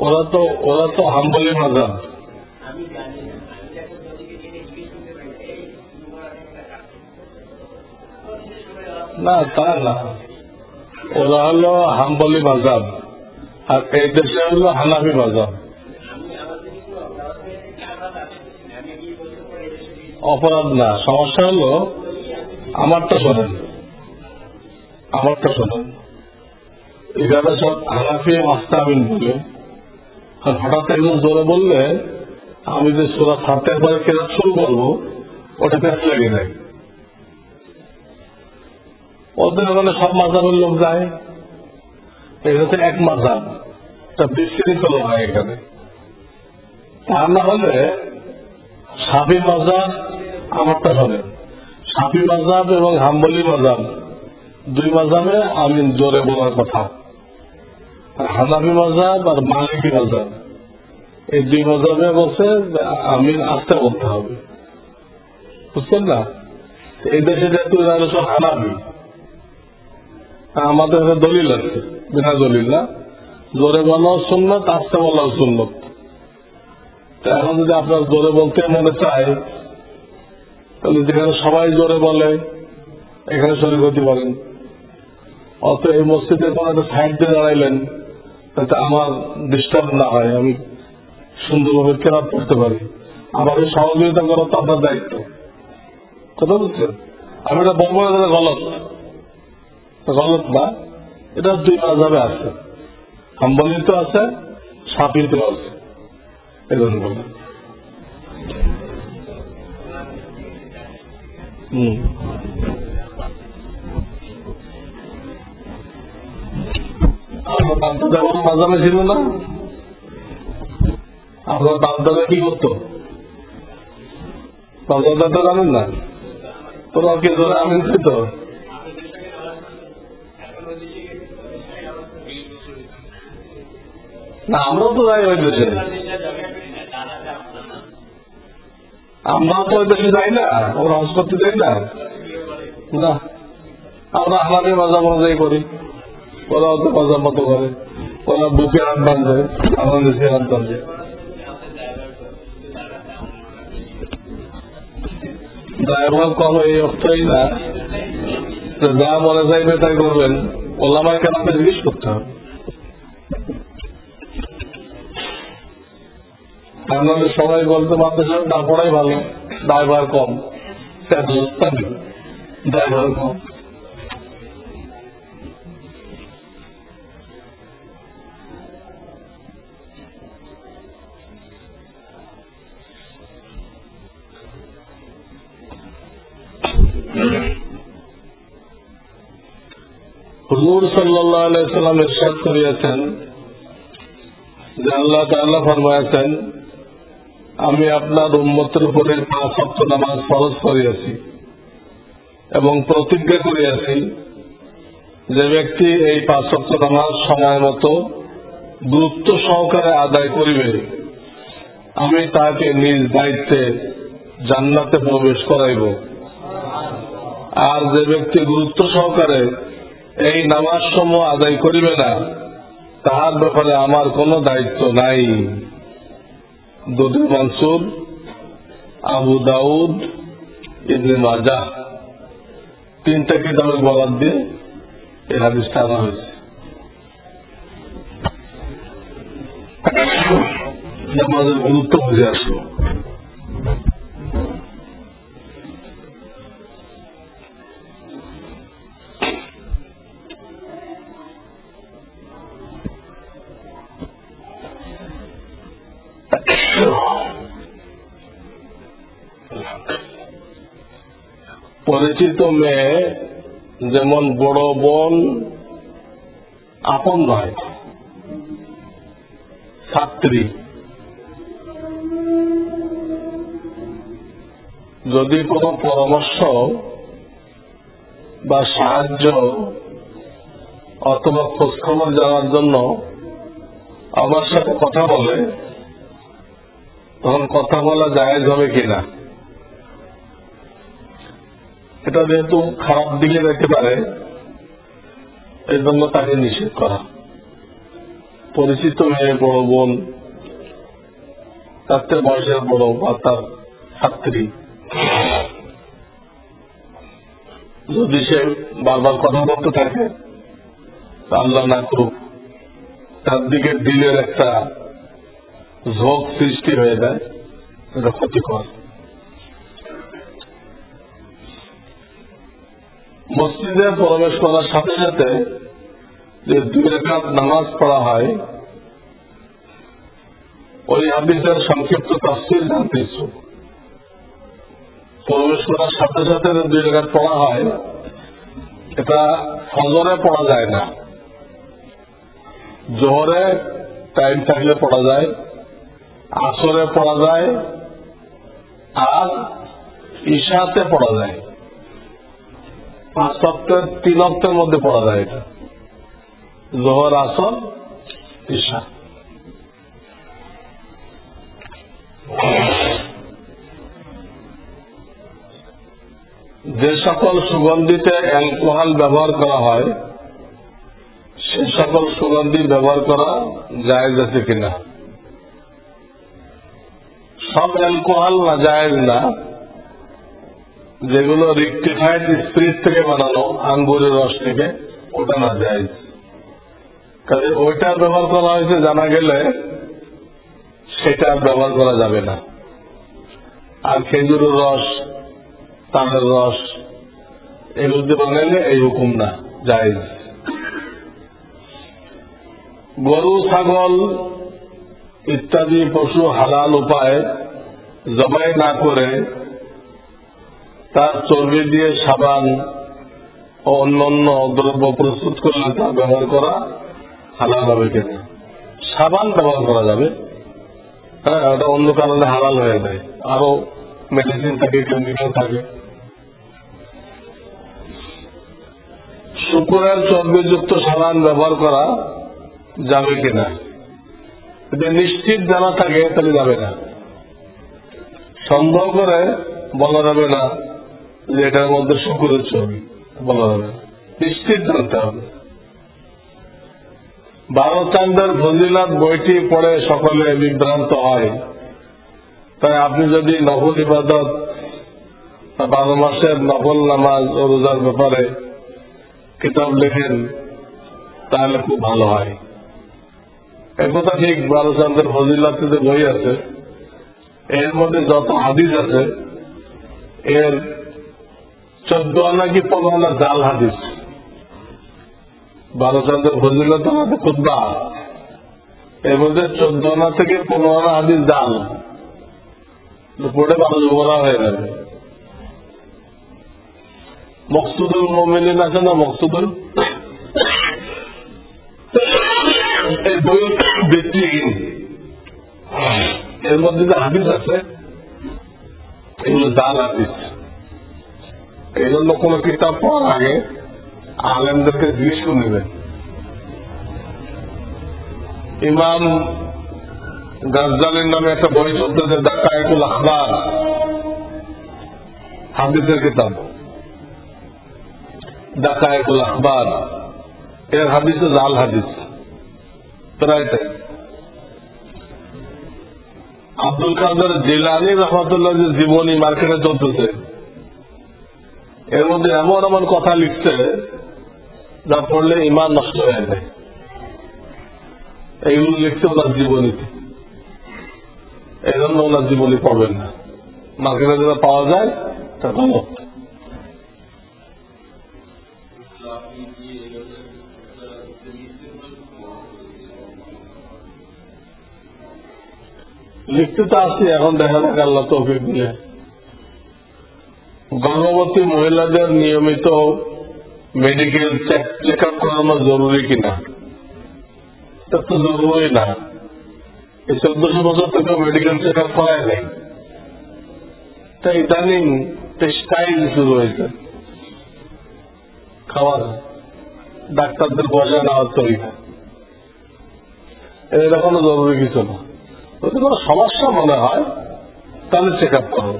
ওরা তো ওরা তো হাম্বলি মাজাব না তা না ওরা হলো হাম্বলি মাজাব আর এই দেশে হলো হানাফি মাজাব অপরাধ আমরা না সমস্যা হলো আমারটা শোনেন। আমারটা শোনেন। এখানে সব হানাফি মাস্তামিন বলে। আর হঠাৎ একজন জোরে বললে, আমি যে সুরা ফাতে পরে কেনা শুরু করব, ওটা পেঁচ লেগে যায় ওদের ওখানে সব মাজাবের লোক যায়। এখানে তো এক মাজাব তা বিস্তৃত লোক হয় এখানে। তা না হলে সাফি মাজাব আমারটা হবে। সাফি মাজাব এবং হাম্বলি মাজাব দুই মাজাবে আমি জোরে বলার কথা। আর হানাফি মাজাব আর মালিকি মাজাব। এই দুই মাজাবে বলছে আমি আস্তে বলতে হবে। বুঝছেন না? এই দেশে যেহেতু সব হানাফি আমাদের দলিল আছে, বিনা দলিল না। জোরে বলাও সুন্নত আস্তে বলাও সুন্নত। এখন যদি আপনার জোরে বলতে মনে চায়, তাহলে যেখানে সবাই জোরে বলে, এখানে শরীর পারেন অত এই মসজিদে কোন একটা সাইড দিয়ে দাঁড়াইলেন যাতে আমার ডিস্টার্ব না হয়, আমি সুন্দরভাবে কেরাত করতে পারি। আমাকে সহযোগিতা করা তো আপনার দায়িত্ব। কথা বুঝছেন? আমি এটা বলব না গলত। গলত না, এটা দুই মাঝাবে আছে। হাম্বলিত আছে, সাপিত আছে। এরকম বলে হুম। মাজামে ছিল না? আপনার কি করতো? তো জানেন না। ধরে তো। না, আমরাও তো যাই ওই আমরাও তো ওই যাই না, ওরা হজ যাই না। আমরা আমাদের মজাই করি। ওরাও তো মজা মতো করে। ওরা বুকে হাত বাঁধে আমাদের দেশে হাত বাঁধে। ড্রাইভার কম এই অর্থই না। যা মনে তাই করবেন। কেন জিজ্ঞেস করতে হবে। সবাই বলতে পারতে না ভালো। ড্রাইভার কম। ড্রাইভার কম হুজুর সাল্লাহ আলাইসাল্লাম ইরশাদ করিয়াছেন যে আল্লাহ তাআলা ফরমায়াছেন, আমি আপনার উম্মতের উপরে পাঁচ সপ্ত নামাজ ফরজ করিয়াছি এবং প্রতিজ্ঞা করিয়াছি যে ব্যক্তি এই পাঁচ সপ্ত নামাজ সময় মতো গুরুত্ব সহকারে আদায় করিবে। আমি তাকে নিজ দায়িত্বে জান্নাতে প্রবেশ করাইব। আর যে ব্যক্তি গুরুত্ব সহকারে এই নামাজ সমূহ আদায় করিবে না, তাহার ব্যাপারে আমার কোনো দায়িত্ব নাই। দুদু মনসুর, আবু দাউদ, ইবনে মাজা তিনটা কিতাবের বরাদ দিয়ে এই হাদিসটা আনা হয়েছে। নামাজের গুরুত্ব বুঝে আসলো পরিচিত মেয়ে যেমন বড় বোন আপন নয় ছাত্রী। যদি কোনো পরামর্শ বা সাহায্য অথবা খোঁজখবর যাওয়ার জন্য আমার সাথে কথা বলে, তখন কথা বলা জায়েজ হবে কিনা? এটা যেহেতু খারাপ দিকে যেতে পারে এই জন্য তাকে নিষেধ করা। পরিচিত মেয়ে বড় বোন, তার বয়সের বড় বা তার ছাত্রী। যদি সে বারবার কথা বলতে থাকে আল্লাহ না করুক, তার দিকে দিলের একটা ঝোঁক সৃষ্টি হয়ে যায়, এটা ক্ষতিকর। মসজিদে প্রবেশ করার সাথে সাথে যে দুই রেখাত নামাজ পড়া হয়, ওই হাদিসের সংক্ষিপ্ত তফসিল জানতে প্রবেশ করার সাথে সাথে যে দুই রেখাত পড়া হয়, এটা ফজরে পড়া যায় না। জোহরে টাইম থাকলে পড়া যায়, আসরে পড়া যায়, আর ঈশাতে পড়া যায়। পাঁচ সপ্তাহের তিন অক্টের মধ্যে পড়া যায় এটা। জোহর, আসর, ঈশা। যে সকল সুগন্ধিতে অ্যালকোহল ব্যবহার করা হয়, সে সকল সুগন্ধি ব্যবহার করা জায়েজ আছে কিনা? সব অ্যালকোহল না, জায়েজ না। যেগুলো রিক্টিফাইড স্পিরিট থেকে বানানো আঙ্গুরের রস থেকে, ওটা না যায়। কাজে ওইটা ব্যবহার করা হয়েছে, জানা গেলে সেটা ব্যবহার করা যাবে না। আর খেজুরের রস, তালের রস, এগুলো দিয়ে বানাইলে এই হুকুম না, যায়। গরু, ছাগল ইত্যাদি পশু হালাল উপায় জবাই না করে তার চর্বি দিয়ে সাবান ও অন্যান্য দ্রব্য প্রস্তুত করলে তা ব্যবহার করা হালাল হবে কিনা? সাবান ব্যবহার করা যাবে। হ্যাঁ ওটা অন্য কারণে হালাল হয়ে যায়। আরও মেডিসিন থাকে কেমিক্যাল থাকে। শুকুরের চর্বিযুক্ত সাবান ব্যবহার করা যাবে কিনা? যদি নিশ্চিত জানা থাকে, তাহলে যাবে না। সন্দেহ করে বলা যাবে না। যে এটার মধ্যে শুকুরের ছবি, বলা যাবে নিশ্চিত জানতে হবে। বারো চান্দের ফজিলাত বইটি পড়ে সকলে বিভ্রান্ত হয়। তাই আপনি যদি নফল ইবাদত বারো মাসের নফল নামাজ ও রোজার ব্যাপারে কিতাব লেখেন, তাহলে খুব ভালো হয়। একথা ঠিক বারো চান্দের ফজিলাত যে বই আছে, এর মধ্যে যত হাদিস আছে, এর চোদ্দ আনা কি পনেরো আনা জাল হাদিস। বারো চাঁদের ফজিলত আমাদের খুদ্া এর মধ্যে চোদ্দ আনা থেকে পনেরো আনা হাদিস জাল। গোমরা হয়ে মকসুদুল আছে না মকসুদুল? এই এর মধ্যে যে হাদিস আছে, এগুলো জাল হাদিস। এই জন্য কোন কিতাব পড়ার আগে আলেমদেরকে জিজ্ঞেস করে নেবেন ইমাম গাজ্জালের নামে একটা বই চলতেছে ডাকায়কুল আখবার হাদিসের কিতাব। ডাকায়কুল আখবার এর হাদিস জাল হাদিস। প্রায় আব্দুল কাদের জিলানি রহমতুল্লাহ জীবনী মার্কেটে চলতেছে। এর মধ্যে এমন এমন কথা লিখছে যা পড়লে ইমান নষ্ট হয়ে যায়। এইগুলো লিখছে ওনার জীবনীতে এই জন্য ওনার জীবনী পড়বেন না। মার্কেটে যেটা পাওয়া যায়, তা ভালো লিখতে তো আসছি এখন দেখা যাক, আল্লাহ তৌফিক দিলে। গর্ভবতী মহিলাদের নিয়মিত মেডিকেল চেক আপ করানো জরুরি কিনা? এটা তো জরুরি না। এই চোদ্দশো বছর থেকে মেডিকেল চেক আপ করায় নেই। তাই ইদানিং টেক্সটাইল শুরু হয়েছে। খাওয়ার, ডাক্তারদের পয়সা নেওয়ার তরিকা এটা কোনো জরুরি কিছু না। যদি কোনো সমস্যা মনে হয়, তাহলে চেক আপ করো।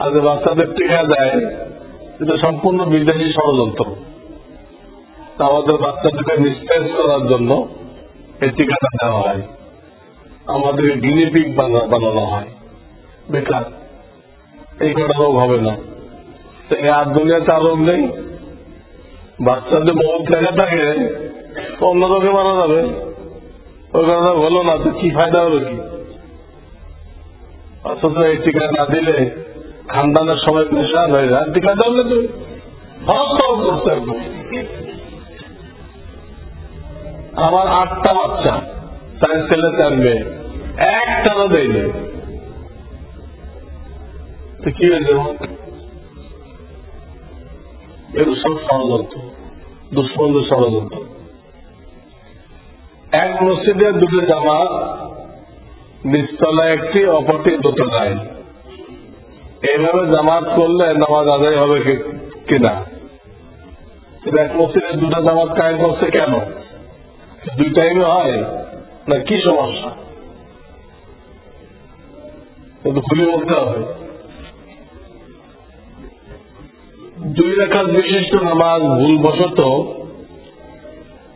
আর যে বাচ্চাদের টিকা দেয় এটা সম্পূর্ণ বিদেশি ষড়যন্ত্র। আমাদের বাচ্চাদেরকে নিস্তেজ করার জন্য এই টিকাটা দেওয়া হয়। আমাদেরকে গিনিপিক বানানো হয়। বেকার এই কটা হবে না। তো আর দুনিয়াতে আর রোগ নেই। বাচ্চাদের বহুত লেখা থাকে অন্য রোগে মারা যাবে। ওই কথা হলো না তো কি ফায়দা হবে কি? অথচ এই টিকা না দিলে খানদানের সময় পেশান হয়ে যায় টিকা দেওয়া তুমি আমার আটটা বাচ্চা, তার ছেলে, তার মেয়ে। একটারও দেয়নি কি হয়েছে এগুলো সব ষড়যন্ত্র, দুশ্মনদের ষড়যন্ত্র। এক মসজিদের দুটো জামাত, নিচতলায় একটি, অপরটি দুটো দোতলায়। এইভাবে জামাত করলে নামাজ আদায় হবে কিনা? এক মসজিদের দুটো জামাত কায়েম করছে কেন? দুই টাইমে হয়? না কি সমস্যা? কিন্তু খুলে বলতে হবে। দুই রেখার বিশিষ্ট নামাজ ভুলবশত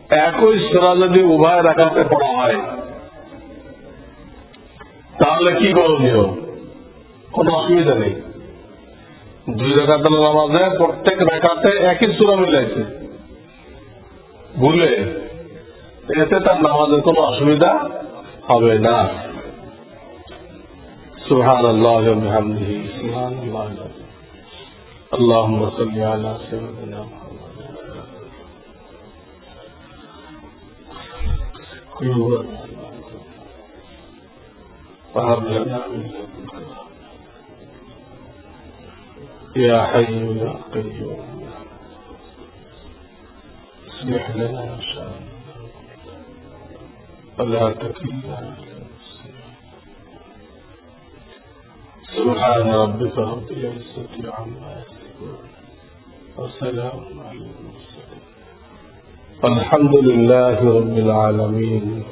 একই সোনা যদি উভয় রাখাতে পড়া হয়, তাহলে কি করণীয়? কোনো অসুবিধা নেই দুই রেখাতে নামাজে প্রত্যেক রেখাতে একই সুরা মিলাইছে ভুলে এতে তার নামাজের কোনো অসুবিধা হবে না সুহান আল্লাহ বিহামদিহি সুবহান আল্লাহ اللهم صل على سيدنا محمد يا حي يا قيوم. اصلح لنا شأننا. ولا تكلنا سبحان ربك رب العزة عما يصفون. وسلام على المرسلين. الحمد لله رب العالمين.